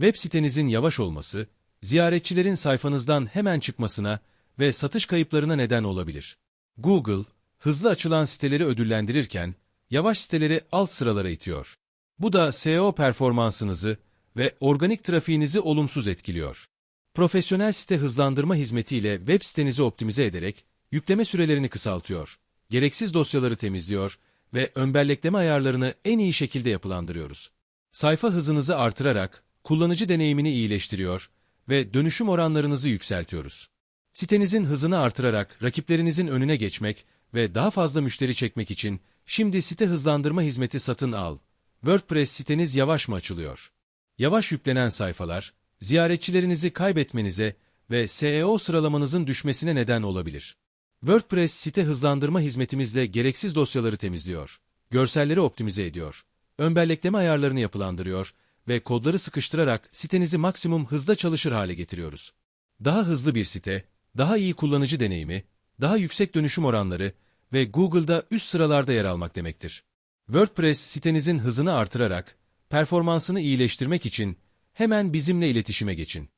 Web sitenizin yavaş olması, ziyaretçilerin sayfanızdan hemen çıkmasına ve satış kayıplarına neden olabilir. Google, hızlı açılan siteleri ödüllendirirken, yavaş siteleri alt sıralara itiyor. Bu da SEO performansınızı ve organik trafiğinizi olumsuz etkiliyor. Profesyonel site hızlandırma hizmetiyle web sitenizi optimize ederek yükleme sürelerini kısaltıyor, gereksiz dosyaları temizliyor ve önbellekleme ayarlarını en iyi şekilde yapılandırıyoruz. Sayfa hızınızı artırarak kullanıcı deneyimini iyileştiriyor ve dönüşüm oranlarınızı yükseltiyoruz. Sitenizin hızını artırarak rakiplerinizin önüne geçmek ve daha fazla müşteri çekmek için şimdi site hızlandırma hizmeti satın al. WordPress siteniz yavaş mı açılıyor? Yavaş yüklenen sayfalar, ziyaretçilerinizi kaybetmenize ve SEO sıralamanızın düşmesine neden olabilir. WordPress site hızlandırma hizmetimizle gereksiz dosyaları temizliyor, görselleri optimize ediyor, önbellekleme ayarlarını yapılandırıyor ve kodları sıkıştırarak sitenizi maksimum hızda çalışır hale getiriyoruz. Daha hızlı bir site, daha iyi kullanıcı deneyimi, daha yüksek dönüşüm oranları ve Google'da üst sıralarda yer almak demektir. WordPress sitenizin hızını artırarak, performansını iyileştirmek için hemen bizimle iletişime geçin.